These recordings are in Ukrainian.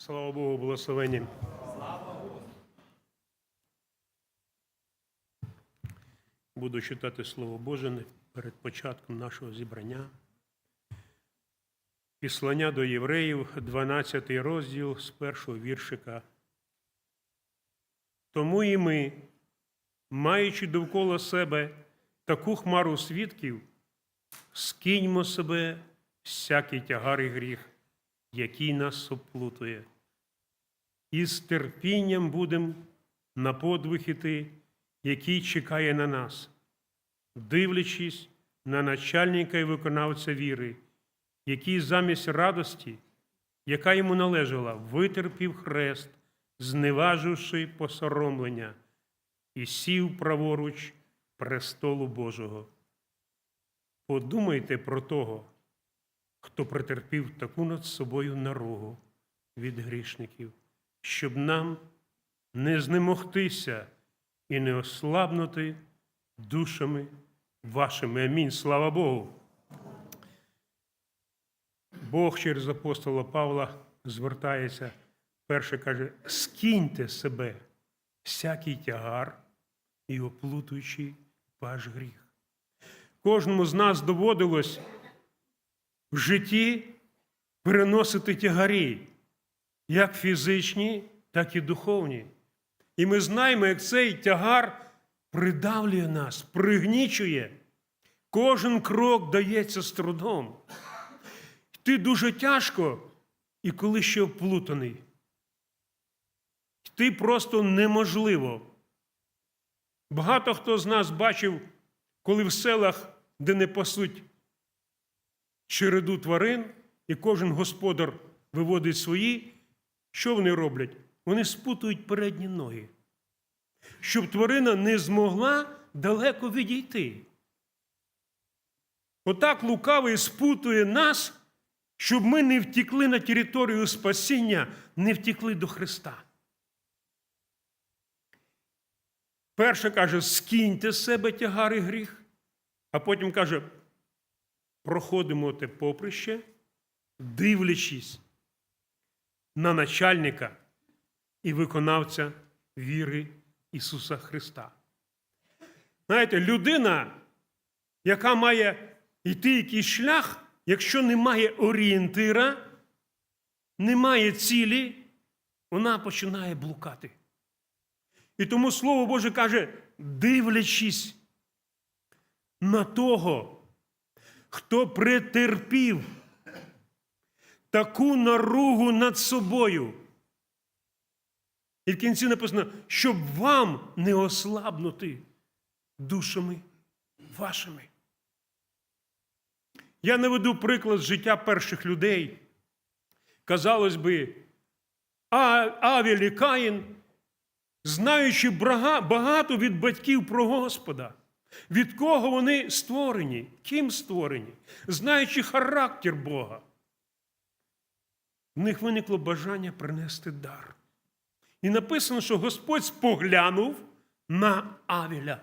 Слава Богу, благословення. Буду читати Слово Боже перед початком нашого зібрання. Післання до євреїв, 12 розділ з першого віршика. Тому і ми, маючи довкола себе таку хмару свідків, скиньмо себе всякий тягар і гріх, який нас оплутує, і з терпінням будемо на подвиг іти, який чекає на нас, дивлячись на начальника і виконавця віри, який замість радості, яка йому належала, витерпів хрест, зневаживши посоромлення, і сів праворуч престолу Божого. Подумайте про того, хто претерпів таку над собою наругу від грішників, щоб нам не знемогтися і не ослабнути душами вашими. Амінь. Слава Богу. Бог через апостола Павла звертається, перше каже: скиньте себе всякий тягар і оплутуючий ваш гріх. Кожному з нас доводилось в житті переносити тягарі, як фізичні, так і духовні. І ми знаємо, як цей тягар придавлює нас, пригнічує. Кожен крок дається з трудом. Йти дуже тяжко, і коли ще оплутаний. Йти просто неможливо. Багато хто з нас бачив, коли в селах, де не пасуть череду тварин, і кожен господар виводить свої, що вони роблять? Вони спутують передні ноги, щоб тварина не змогла далеко відійти. Отак лукавий спутує нас, щоб ми не втікли на територію спасіння, не втікли до Христа. Перше каже, скиньте з себе тягар і гріх, а потім каже, проходимо те поприще, дивлячись на начальника і виконавця віри Ісуса Христа. Знаєте, людина, яка має йти якийсь шлях, якщо немає орієнтира, немає цілі, вона починає блукати. І тому Слово Боже каже, дивлячись на того, хто претерпів таку наругу над собою. І в кінці написано, щоб вам не ослабнути душами вашими. Я наведу приклад з життя перших людей. Казалось би, Авіль і Каїн, знаючи багато від батьків про Господа, від кого вони створені, ким створені, знаючи характер Бога, в них виникло бажання принести дар. І написано, що Господь споглянув на Авіля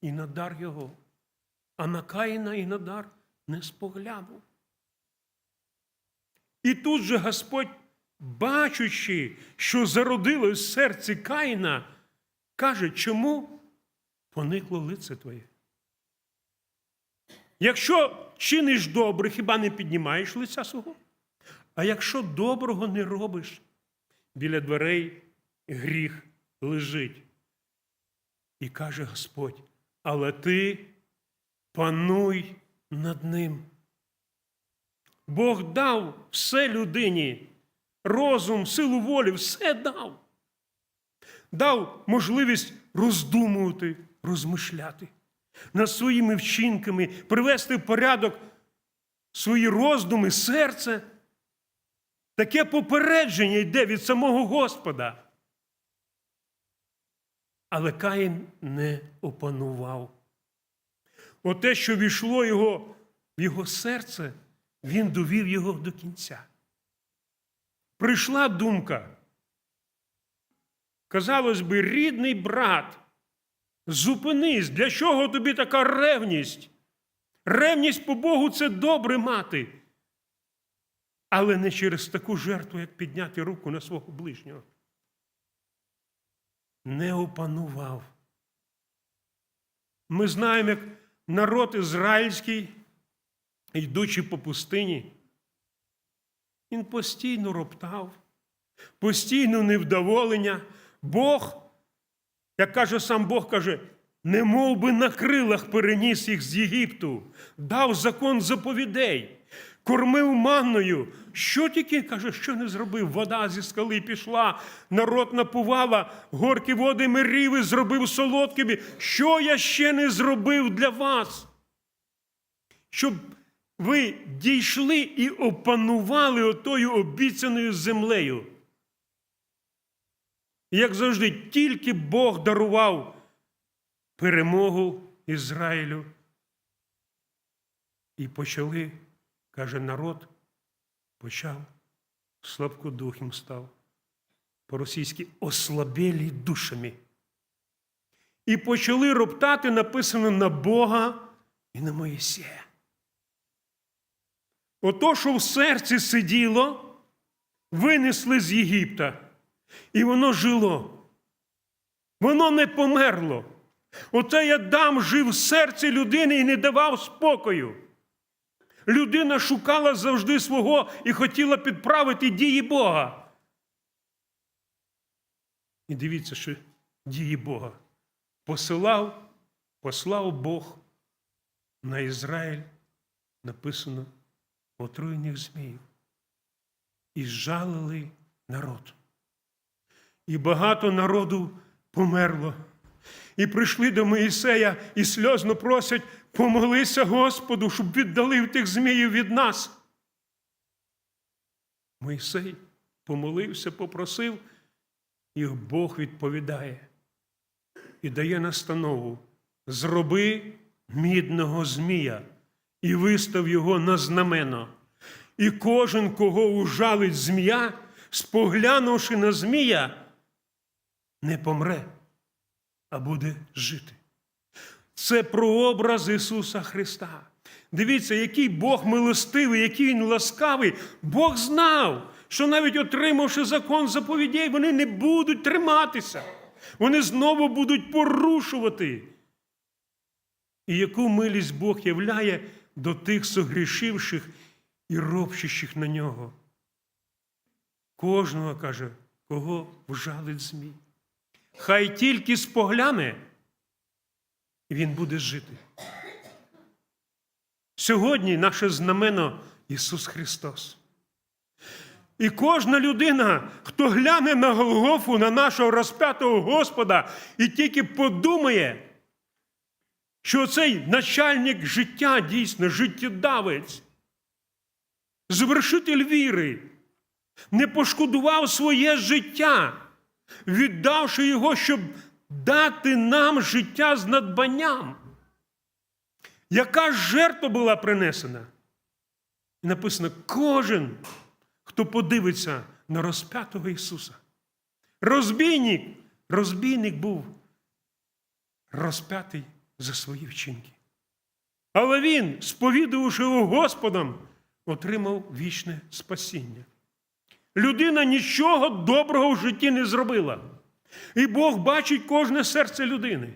і на дар його, а на Каїна і на дар не споглянув. І тут же Господь, бачучи, що зародилось в серці Каїна, каже, чому поникло лице твоє? Якщо чиниш добре, хіба не піднімаєш лиця свого? А якщо доброго не робиш, біля дверей гріх лежить. І каже Господь, але ти пануй над ним. Бог дав все людині, розум, силу волі, все дав. Дав можливість роздумувати, розмишляти над своїми вчинками, привести в порядок свої роздуми, серце. Таке попередження йде від самого Господа. Але Каїн не опанував. Оте, що війшло його в його серце, він довів його до кінця. Прийшла думка. Казалось би, рідний брат, зупинись, для чого тобі така ревність? Ревність по Богу це добре мати. але не через таку жертву, як підняти руку на свого ближнього. Не опанував. Ми знаємо, як народ ізраїльський, йдучи по пустині, він постійно роптав, постійно невдоволення. Бог, як каже сам Бог, каже, не мов би на крилах переніс їх з Єгипту, дав закон заповідей, кормив манною. Що тільки, каже, що не зробив? Вода зі скали пішла, народ напувала, горкі води миріви зробив солодкими. Що я ще не зробив для вас? Щоб ви дійшли і опанували отою обіцяною землею. І, Як завжди, тільки Бог дарував перемогу Ізраїлю. І почали, каже народ, почав слабкодухим став, по-російськи ослабелі душами. І почали роптати, написано на Бога і на Моїсея. Ото, що в серці сиділо, винесли з Єгипта, і воно жило. Воно не померло. Оце я дам жив в серці людини і не давав спокою. Людина шукала завжди свого і хотіла підправити дії Бога. І дивіться, що дії Бога посилав, послав Бог на Ізраїль, написано отруєних зміїв. І жалили народ. І багато народу померло. І прийшли до Моїсея і сльозно просять, помолися Господу, щоб віддалив тих зміїв від нас. Моїсей помолився, попросив, і Бог відповідає і дає настанову: зроби мідного змія і вистав його на знамено. І кожен, кого ужалить змія, споглянувши на змія, не помре, а буде жити. Це прообраз Ісуса Христа. Дивіться, який Бог милостивий, який Він ласкавий. Бог знав, що навіть отримавши закон заповідей, вони не будуть триматися. Вони знову будуть порушувати. І яку милість Бог являє до тих согрішивших і ропщущих на нього. Кожного каже, кого вжалить змій. Хай тільки спогляне, він буде жити. Сьогодні наше знамено Ісус Христос. І кожна людина, хто гляне на Голгофу, на нашого розп'ятого Господа, і тільки подумає, що цей начальник життя дійсно життєдавець, звершитель віри, не пошкодував своє життя, віддавши його, щоб дати нам життя з надбанням. Яка жертва була принесена? І написано: кожен, хто подивиться на розп'ятого Ісуса. Розбійник, розбійник був розп'ятий за свої вчинки. Але він, сповідувавши його Господом, отримав вічне спасіння. Людина нічого доброго в житті не зробила. І Бог бачить кожне серце людини.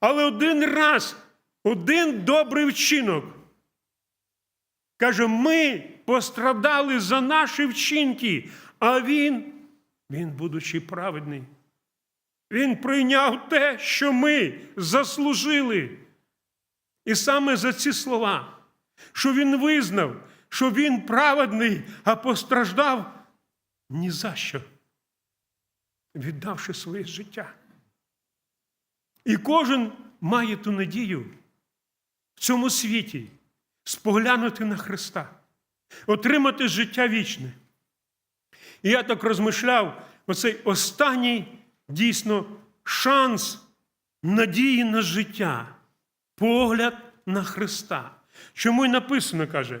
Але один раз, один добрий вчинок. Каже, ми пострадали за наші вчинки, а він, він, будучи праведний, він прийняв те, що ми заслужили. І саме за ці слова, що він визнав, що він праведний, а постраждав ні за що, віддавши своє життя. І кожен має ту надію в цьому світі споглянути на Христа, отримати життя вічне. І я так розмишляв, оцей останній дійсно шанс надії на життя, погляд на Христа. Чому й написано, каже,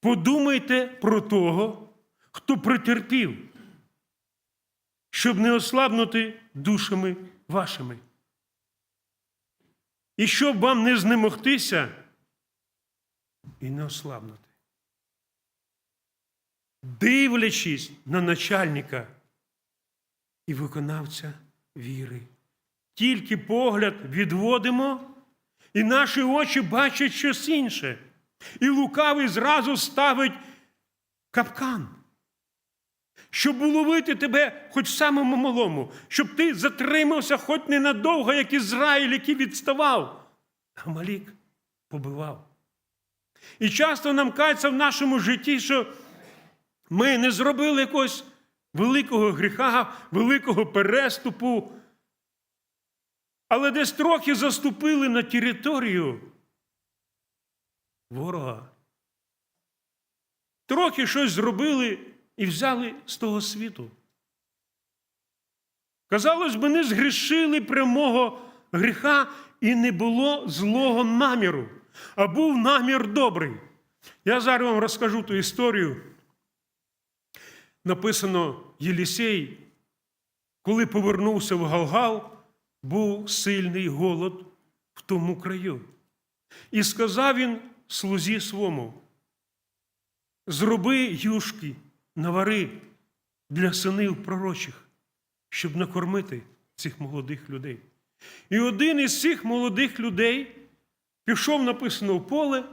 подумайте про того, хто притерпів, щоб не ослабнути душами вашими. І щоб вам не знемогтися і не ослабнути. дивлячись на начальника і виконавця віри. Тільки погляд відводимо, і наші очі бачать щось інше. І лукавий зразу ставить капкан, щоб уловити тебе хоч самому малому, щоб ти затримався хоч ненадовго, як Ізраїль, який відставав. А Малік побивав. І часто нам кається в нашому житті, що ми не зробили якогось великого гріха, великого переступу, але десь трохи заступили на територію ворога. Трохи щось зробили і взяли з того світу. Казалось би, не згрішили прямого гріха і не було злого наміру, а був намір добрий. Я зараз вам розкажу ту історію. Написано Єлісей, коли повернувся в Галгал, був сильний голод в тому краю. І сказав він слузі свому: зроби юшки, навари для синів пророчих, щоб накормити цих молодих людей. І один із цих молодих людей пішов, написано, в поле,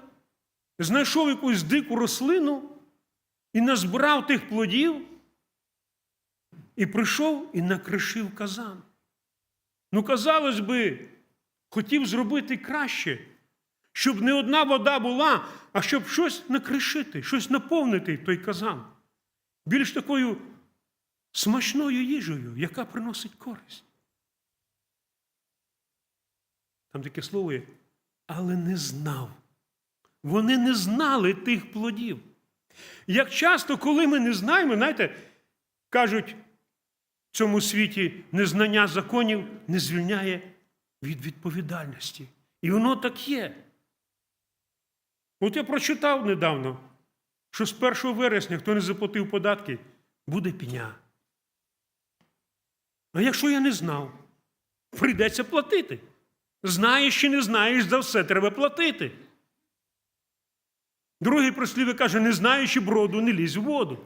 знайшов якусь дику рослину і назбирав тих плодів, і прийшов і накришив казан. Ну, казалось би, хотів зробити краще, щоб не одна вода була, а щоб щось накришити, щось наповнити той казан. Більш такою смачною їжею, яка приносить користь. Там таке слово є, але не знав. Вони не знали тих плодів. Як часто, коли ми не знаємо, знаєте, кажуть, в цьому світі незнання законів не звільняє від відповідальності. І воно так є. От я прочитав недавно, що з 1 вересня, хто не заплатив податки, буде пеня. А якщо я не знав, прийдеться платити. Знаєш чи не знаєш, за все треба платити. Другий прислів'я каже, не знаючи броду, не лізь в воду.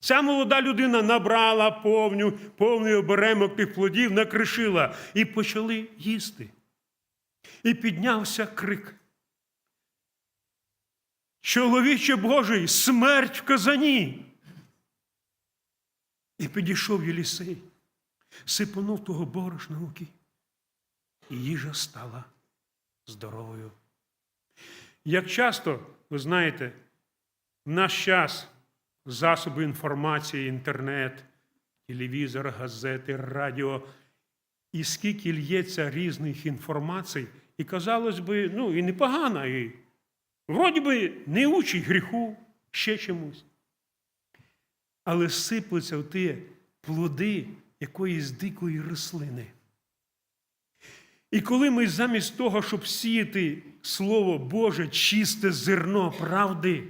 Ця молода людина набрала повню, повний оберемок тих плодів, накришила і почали їсти. І піднявся крик. Чоловіче Божий, смерть в казані. І підійшов Єлісей, сипонув того борошна руки, і їжа стала здоровою. Як часто, ви знаєте, в наш час засоби інформації, інтернет, телевізор, газети, радіо, і скільки лється різних інформацій, і казалось би, ну, і непогано, і вроді би не учить гріху, ще чомусь. Але сиплеться в ті плоди якоїсь дикої рослини. І коли ми замість того, щоб сіяти Слово Боже, чисте зерно правди,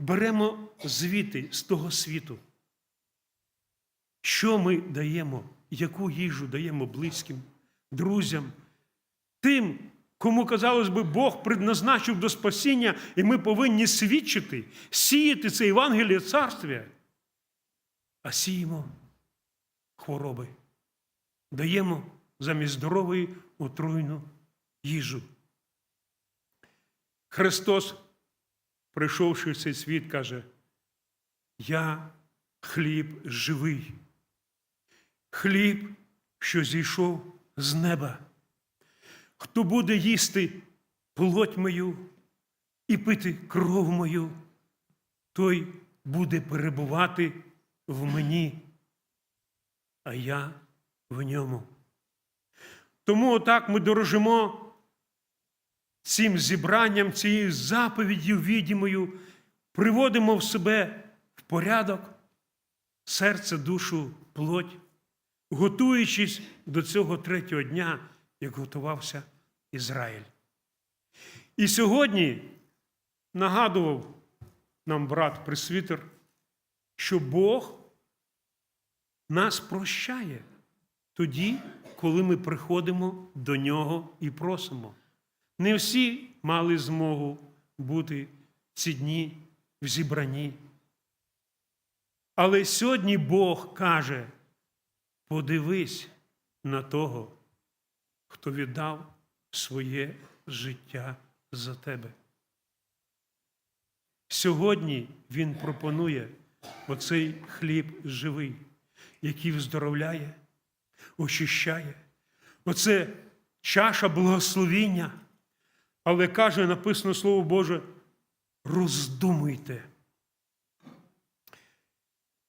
беремо звідти з того світу, що ми даємо, яку їжу даємо близьким, друзям, тим, кому, казалось би, Бог предназначив до спасіння, і ми повинні свідчити, сіяти це Євангеліє царствя, а сіємо хвороби, даємо замість здорової отруйну їжу. Христос, прийшовши в цей світ, каже, я хліб живий, хліб, що зійшов з неба. Хто буде їсти плоть мою і пити кров мою, той буде перебувати в мені, а я в ньому. Тому отак ми дорожимо цим зібранням, цією заповіддю відімою, приводимо в себе в порядок серце, душу, плоть, готуючись до цього третього дня, як готувався Ізраїль. І сьогодні нагадував нам брат Пресвітер, що Бог нас прощає тоді, коли ми приходимо до нього і просимо. Не всі мали змогу бути ці дні в зібранні, Але сьогодні Бог каже: подивись на того, хто віддав своє життя за тебе. Сьогодні Він пропонує оцей хліб живий, який вздоровляє, очищає. Оце чаша благословіння. Але каже, написано Слово Боже, роздумуйте.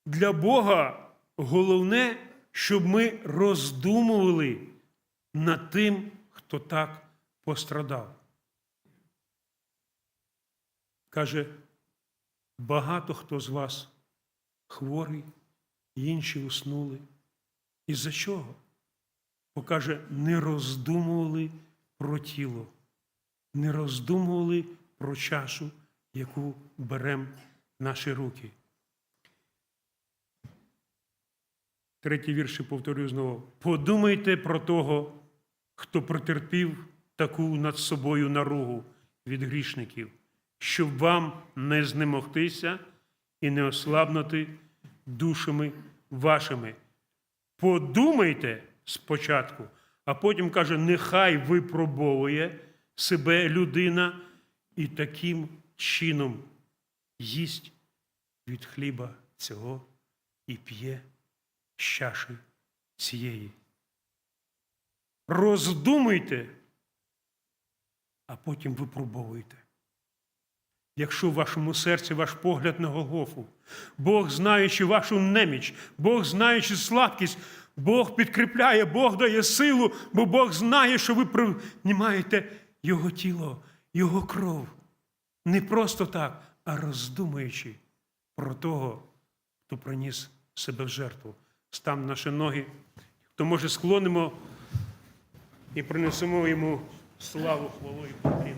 Для Бога головне, щоб ми роздумували над тим, хто так пострадав. Каже, багато хто з вас хворий, інші уснули. І за чого? Бо каже, не роздумували про тіло, не роздумували про чашу, яку беремо наші руки. Третій вірш я повторюю знову. Подумайте про того, хто претерпів таку над собою наругу від грішників, щоб вам не знемогтися і не ослабнути душами вашими. Подумайте спочатку, а потім каже, нехай випробовує себе людина і таким чином їсть від хліба цього і п'є з чаші цієї. Роздумуйте, а потім випробовуйте. Якщо в вашому серці ваш погляд на Голгофу, Бог, знаючи вашу неміч, Бог, знаючи слабкість, Бог підкріпляє, Бог дає силу, бо Бог знає, що ви приймаєте Його тіло, Його кров. Не просто так, а роздумуючи про того, хто приніс себе в жертву. Став наші ноги, то може склонимо і принесемо йому славу, хвалу і поклін.